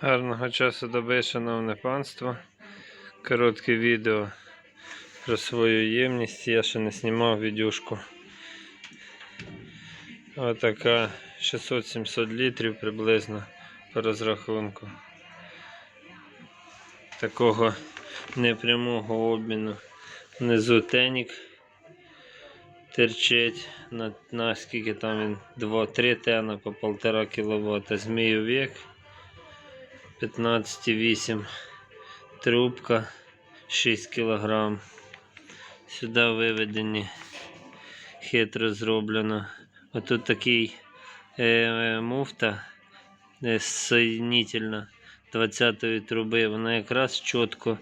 Гарного часу доби, шановне панство. Коротке відео про свою ємність. Я ще не знімав відюшку. Отака 600-700 літрів приблизно по розрахунку. Такого непрямого обміну. Внизу тенік терчить на, скільки там він 2-3 тена по 1,5 кВт. Змійовик 15,8 трубка 6 кг. Сюди виведені хитро зроблено. Отут такий е, е, муфта е, соєднительна 20-ї труби. Вона якраз чітко,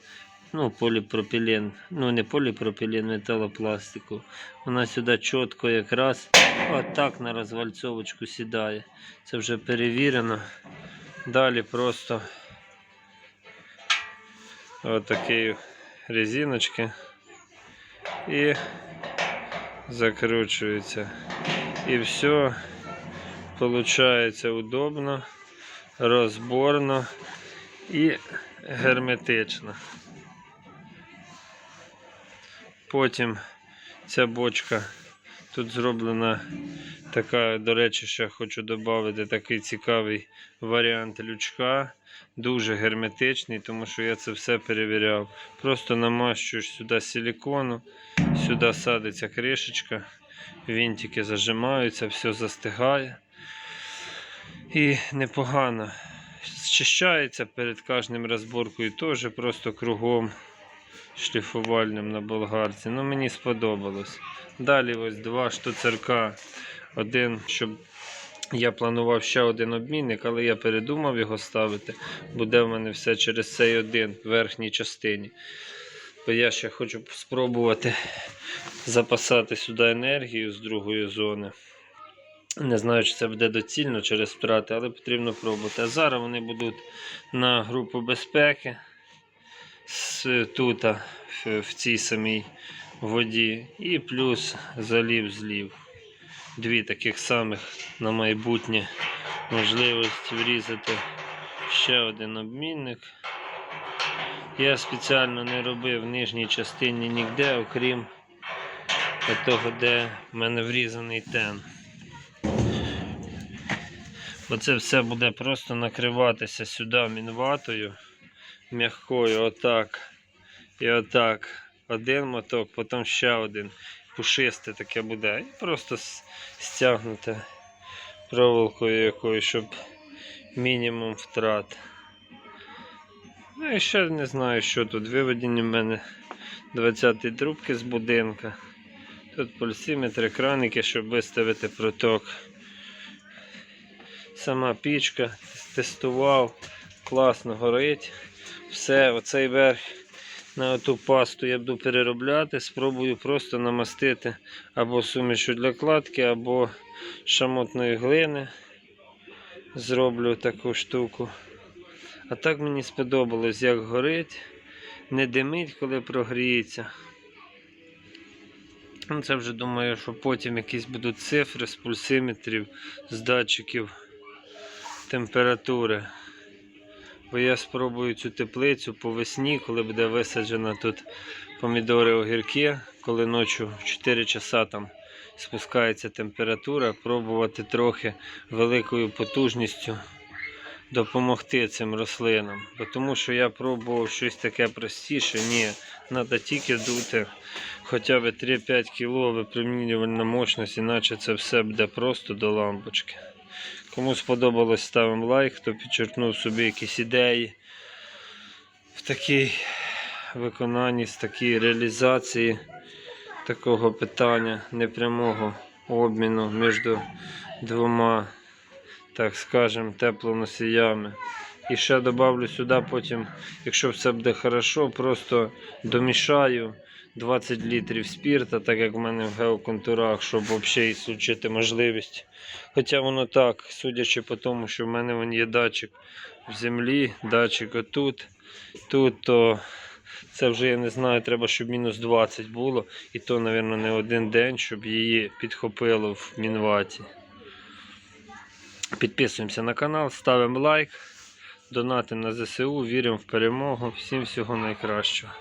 ну, поліпропілен, ну не поліпропілен, металопластику. Вона сюди чітко якраз отак на розвальцовочку сідає. Це вже перевірено. Далі просто отакі резиночки і закручується. І все виходить удобно, розборно і герметично. Потім ця бочка тут зроблена така, до речі, ще хочу додати такий цікавий варіант лючка. Дуже герметичний, тому що я це все перевіряв. Просто намащуєш сюди силикону, сюди садиться кришечка, вінтики зажимаються, все застигає. І непогано. Зчищається перед кожним розборкою теж просто кругом шліфувальним на болгарці. Ну, мені сподобалось. Далі ось два штуцерка. Один, щоб я планував ще один обмінник, але я передумав його ставити. Буде в мене все через цей один в верхній частині. Бо я ще хочу спробувати запасати сюди енергію з другої зони. Не знаю, чи це буде доцільно через втрати, але потрібно пробувати. А зараз вони будуть на групу безпеки тут, в, цій самій воді, і плюс залів злів. Дві таких самих на майбутнє можливість врізати ще один обмінник. Я спеціально не робив в нижній частині ніде, окрім того, де в мене врізаний тен. Бо це все буде просто накриватися сюди мінватою м'якою, отак. І отак. Один моток, потім ще один. Пушисте таке буде. І просто с- стягнуте проволокою якою, щоб мінімум втрат. Ну і ще не знаю, що тут. Виведені в мене 20-ті трубки з будинка. Тут пульсиметри, краники, щоб виставити проток. Сама пічка, тестував, класно горить. Все, оцей верх на ту пасту я буду переробляти. Спробую просто намастити або сумішу для кладки, або шамотної глини. Зроблю таку штуку. А так мені сподобалось, як горить, не димить, коли прогріється. Ну, Це вже думаю, що потім якісь будуть цифри з пульсиметрів, з датчиків температури. Бо я спробую цю теплицю по весні, коли буде висаджена тут помідори огірки, коли ночі в 4 часа там спускається температура, пробувати трохи великою потужністю допомогти цим рослинам. Бо Тому що я пробував щось таке простіше. Ні, треба тільки дути хоча б 3-5 кг випромінювальна мощність, іначе це все буде просто до лампочки. Кому сподобалось, ставимо лайк, хто підчеркнув собі якісь ідеї в такій виконанні, з такій реалізації такого питання непрямого обміну між двома, так скажемо, теплоносіями. І ще додавлю сюди потім, якщо все буде хорошо, просто домішаю 20 літрів спірта, так як в мене в геоконтурах, щоб взагалі ісключити можливість. Хоча воно так, судячи по тому, що в мене вон є датчик в землі, датчик отут, тут, то це вже я не знаю, треба, щоб мінус 20 було. І то, мабуть, не один день, щоб її підхопило в мінваті. Підписуємося на канал, ставимо лайк. Донатимо на ЗСУ, віримо в перемогу. Всім всього найкращого.